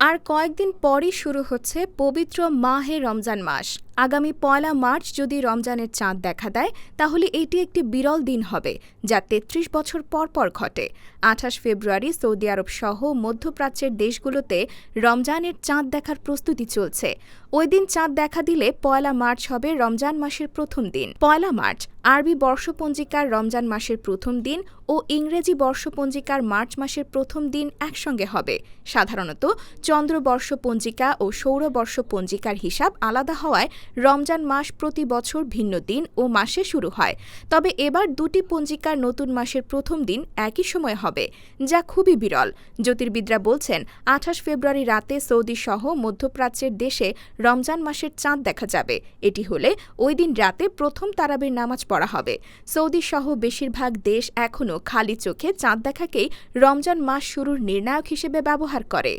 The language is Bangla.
আর কয়েকদিন পরই শুরু হচ্ছে পবিত্র মাহে রমজান মাস। আগামী পয়লা মার্চ যদি রমজানের চাঁদ দেখা দেয়, তাহলে এটি একটি বিরল দিন হবে, যা ৩৩ বছর পর পর ঘটে। আঠাশ ফেব্রুয়ারি সৌদি আরব সহ মধ্যপ্রাচ্যের দেশগুলোতে রমজানের চাঁদ দেখার প্রস্তুতি চলছে। ওই দিন চাঁদ দেখা দিলে পয়লা মার্চ হবে রমজান মাসের প্রথম দিন। পয়লা মার্চ আরবি বর্ষপঞ্জিকার রমজান মাসের প্রথম দিন ও ইংরেজি বর্ষপঞ্জিকার মার্চ মাসের প্রথম দিন একসঙ্গে হবে। সাধারণত চন্দ্রবর্ষ পঞ্জিকা ও সৌরবর্ষ পঞ্জিকার হিসাব আলাদা হওয়ায় রমজান মাস প্রতি বছর ভিন্ন দিন ও মাসে শুরু হয়। তবে এবার দুটি পঞ্জিকার নতুন মাসের প্রথম দিন একই সময় হবে, যা খুবই বিরল। জ্যোতির্বিদরা বলছেন, আঠাশ ফেব্রুয়ারি রাতে সৌদি সহ মধ্যপ্রাচ্যের দেশে রমজান মাসের চাঁদ দেখা যাবে। এটি হলে ওই দিন রাতে প্রথম তারাবির নামাজ পড়া হবে। সৌদি সহ বেশিরভাগ দেশ এখনও খালি চোখে চাঁদ দেখাকেই রমজান মাস শুরুর নির্ণায়ক হিসেবে ব্যবহার করে।